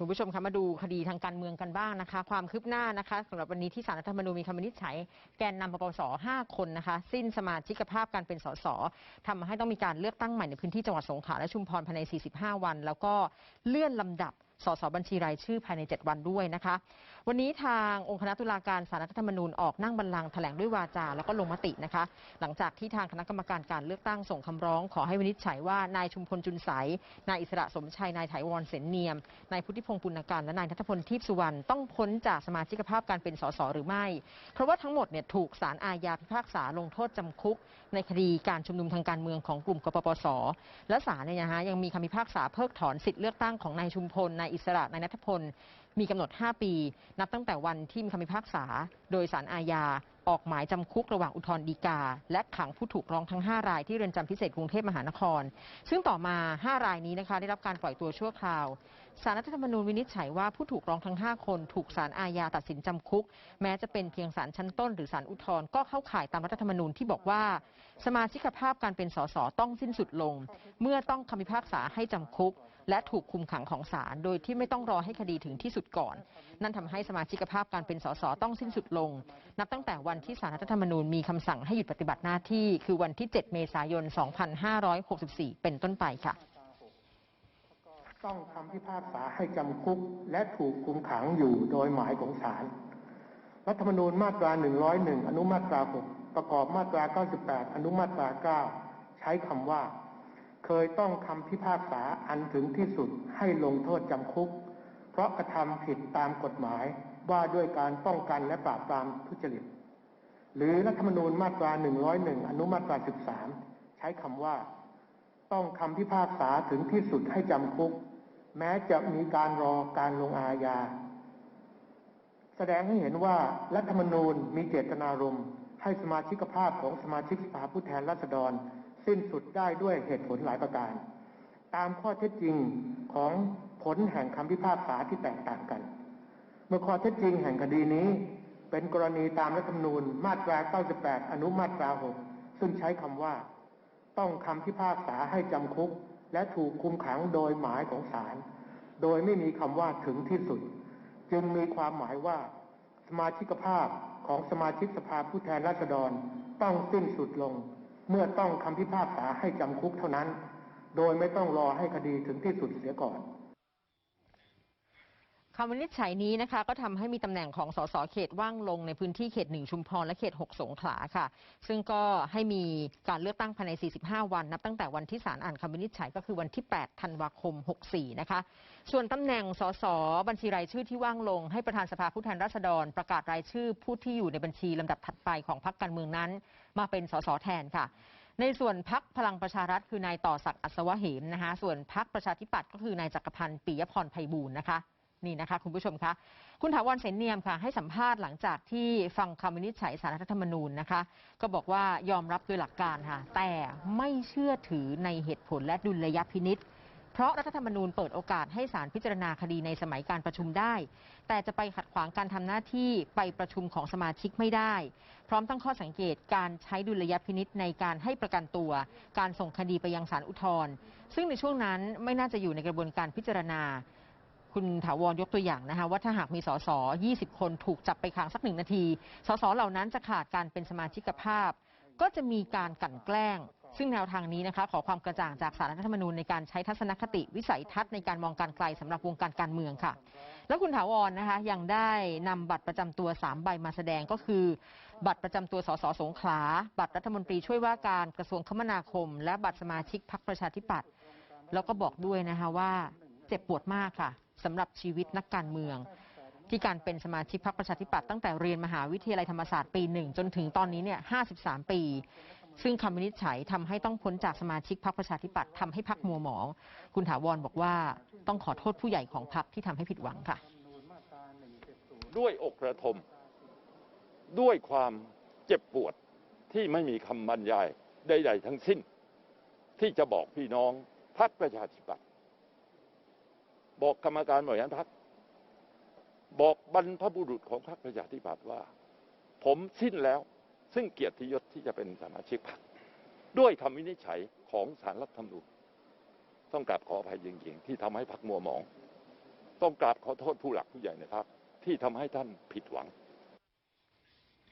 คุณผู้ชมคะมาดูคดีทางการเมืองกันบ้างนะคะ ความคืบหน้านะคะสำหรับวันนี้ที่สารรัฐธรรมนูญมีคำวินิจฉัย แกนนำปปส 5 คนนะคะ สิ้นสมาชิกภาพการเป็นสสทำให้ต้องมีการเลือกตั้งใหม่ในพื้นที่จังหวัดสงขลาและชุมพรภายใน 45 วัน แล้วก็เลื่อนลำดับ สสบัญชีรายชื่อภายใน 7 วันด้วยนะคะ วันนี้ทางองค์คณะตุลาการสารรัฐธรรมนูญออกนั่งบัลลังก์แถลงด้วยวาจาแล้วก็ลงมตินะคะ หลังจากที่ทางคณะกรรมการการเลือกตั้งส่งคำร้อง ขอให้วินิจฉัยว่านายชุมพลจุนใสนายอิสระสมชัยนายไถวรเสนเนียมนายพุทธิพงศ์ปุณการและนายนัทพลทิพย์สุวรรณต้องพ้นจากสมาชิกภาพการเป็นสสหรือไม่ เพราะว่าทั้งหมดเนี่ยถูกศาลอาญาพิพากษาลงโทษจำคุก ในคดีการชุมนุมทางการเมืองของกลุ่มกปปส และศาลเนี่ยนะฮะยังมีคำพิพากษาเพิกถอนสิทธิเลือกตั้งของนายชุมพลนายอิสระนายนัทพล มีกำหนด 5 ปี นับตั้งแต่วันที่มีคำพิพากษา โดยศาลอาญา ออกหมายจำคุกระหว่างอุทธรณ์ฎีกา และขังผู้ถูกร้องทั้ง 5 รายที่เรือนจำพิเศษกรุงเทพมหานคร ซึ่งต่อมา 5 รายนี้นะคะ ได้รับการปล่อยตัวชั่วคราวสารรัฐธรรมนูญวินิจฉัยว่าผู้ถูกร้องทั้ง 5 คน ถูกศาลอาญาตัดสินจำคุก แม้จะเป็นเพียงศาลชั้นต้นหรือศาลอุทธรณ์ก็เข้าข่ายตามรัฐธรรมนูญที่บอกว่า สมาชิกภาพการเป็นสสต้องสิ้นสุดลง เมื่อต้องคำพิพากษาให้จำคุก และถูกคุมขังของศาลโดยที่ไม่ต้องรอให้คดีถึงที่สุดก่อน นั่นทำให้สมาชิกภาพการเป็นสสต้องสิ้นสุดลง นับตั้งแต่วันที่สารรัฐธรรมนูญมีคำสั่งให้หยุดปฏิบัติหน้าที่ คือวันที่ 7 เมษายน 2564 เป็นต้นไปค่ะ ต้องคำพิพากษาให้จำคุกและถูกคุมขังอยู่โดยหมายของศาลรัฐธรรมนูญมาตรา 101 อนุมาตรา 6 ประกอบมาตรา 98 อนุมาตรา 9 ใช้คำว่า เคยต้องคำพิพากษาอันถึงที่สุดให้ลงโทษจำคุก เพราะกระทำผิดตามกฎหมายว่าด้วยการป้องกันและปราบปรามทุจริต หรือรัฐธรรมนูญมาตรา 101 อนุมาตรา 13 ใช้คำว่า ต้องคำพิพากษาถึงที่สุดให้จำคุก แม้จะมีการรอการลงอาญา แสดงให้เห็นว่ารัฐธรรมนูญมีเจตนารมณ์ให้สมาชิกภาพของสมาชิกสภาผู้แทนราษฎร สิ้นสุดได้ด้วยเหตุผลหลายประการ ตามข้อเท็จจริงของผลแห่งคำพิพากษาที่แตกต่างกัน เมื่อข้อเท็จจริงแห่งคดีนี้ เป็นกรณีตามรัฐธรรมนูญมาตรา 98 อนุมาตรา 6 ซึ่งใช้คำว่า ต้องคำพิพากษาให้จำคุก และถูกคุมขังโดยหมายของศาลโดยไม่มีคำว่าถึงที่สุด จึงมีความหมายว่า สมาชิกภาพของสมาชิกสภาผู้แทนราษฎรต้องสิ้นสุดลง เมื่อต้องคำพิพากษาให้จำคุกเท่านั้น โดยไม่ต้องรอให้คดีถึงที่สุดเสียก่อน คำวินิจฉัยนี้นะคะ ก็ทำให้มีตำแหน่งของสสเขตว่างลงในพื้นที่เขตหนึ่งชุมพรและเขต 6 สงขลาค่ะ ซึ่งก็ให้มีการเลือกตั้งภายใน 45 วัน นับตั้งแต่วันที่ศาลอ่านคำวินิจฉัยก็คือวันที่ 8 ธันวาคม 64 นะคะ ส่วนตำแหน่งสสบัญชีรายชื่อที่ว่างลง ให้ประธานสภาผู้แทนราษฎร ประกาศรายชื่อผู้ที่อยู่ในบัญชีลำดับถัดไปของพรรคการเมืองนั้น มาเป็นสสแทนค่ะในส่วนพักพลังประชารัฐคือนายต่อศักดิ์อัศวะเหมนะคะ ส่วนพักประชาธิปัตย์ก็คือนายจักรพันธ์ปิยพรไพบูลย์นะคะ นี่นะคะคุณผู้ชมคะ คุณถาวรเสนเนียมค่ะ ให้สัมภาษณ์หลังจากที่ฟังคำวินิจฉัยสารรัฐธรรมนูญนะคะ ก็บอกว่ายอมรับโดยหลักการค่ะ แต่ไม่เชื่อถือในเหตุผลและดุลยพินิษเพราะรัฐธรรมนูญเปิดโอกาสให้ศาลพิจารณาคดีในสมัยการประชุมได้ แต่จะไปขัดขวางการทำหน้าที่ไปประชุมของสมาชิกไม่ได้ พร้อมตั้งข้อสังเกตการใช้ดุลยพินิษในการให้ประกันตัว การส่งคดีไปยังศาลอุทธรณ์ซึ่งในช่วงนั้นไม่น่าจะอยู่ในกระบวนการพิจารณา คุณถาวรยกตัวอย่างนะคะว่าถ้าหากมีสส20 คนถูกจับไปขังสักหนึ่งนาที สสเหล่านั้นจะขาดการเป็นสมาชิกภาพ ก็จะมีการกลั่นแกล้ง ซึ่งแนวทางนี้นะคะขอความกระจ่างจากสารรัฐธรรมนูญในการใช้ทัศนคติวิสัยทัศน์ในการมองการไกลสำหรับวงการการเมืองค่ะ แล้วคุณถาวรนะคะยังได้นำบัตรประจำตัว 3 ใบมาแสดงก็คือ บัตรประจำตัวสสสงขลา บัตรรัฐมนตรีช่วยว่าการกระทรวงคมนาคม และบัตรสมาชิกพรรคประชาธิปัตย์แล้วก็บอกด้วยนะคะว่าเจ็บปวดมากค่ะ สำหรับชีวิตนักการเมือง ที่การเป็นสมาชิกพรรคประชาธิปัตย์ตั้งแต่เรียนมหาวิทยาลัยธรรมศาสตร์ปีหนึ่งจนถึงตอนนี้เนี่ย 53 ปี ซึ่งคำวินิจฉัยทำให้ต้องพ้นจากสมาชิกพรรคประชาธิปัตย์ทำให้พรรคมัวหมอง คุณถาวรบอกว่าต้องขอโทษผู้ใหญ่ของพรรคที่ทำให้ผิดหวังค่ะ ด้วยอกระทม ด้วยความเจ็บปวดที่ไม่มีคำบรรยายใดๆทั้งสิ้น ที่จะบอกพี่น้องพรรคประชาธิปัตย์ บอกกรรมการบริหารพรรคบอกบรรพบุรุษของพรรคประชาธิปัตย์ว่า ผมสิ้นแล้วซึ่งเกียรติยศที่จะเป็นสมาชิกพรรคด้วยคำวินิจฉัยของสารรัฐธรรมนูญต้องกราบขออภัยจริงๆที่ทำให้พรรคมัวหมอง ต้องกราบขอโทษผู้หลักผู้ใหญ่ในพักที่ทำให้ท่านผิดหวัง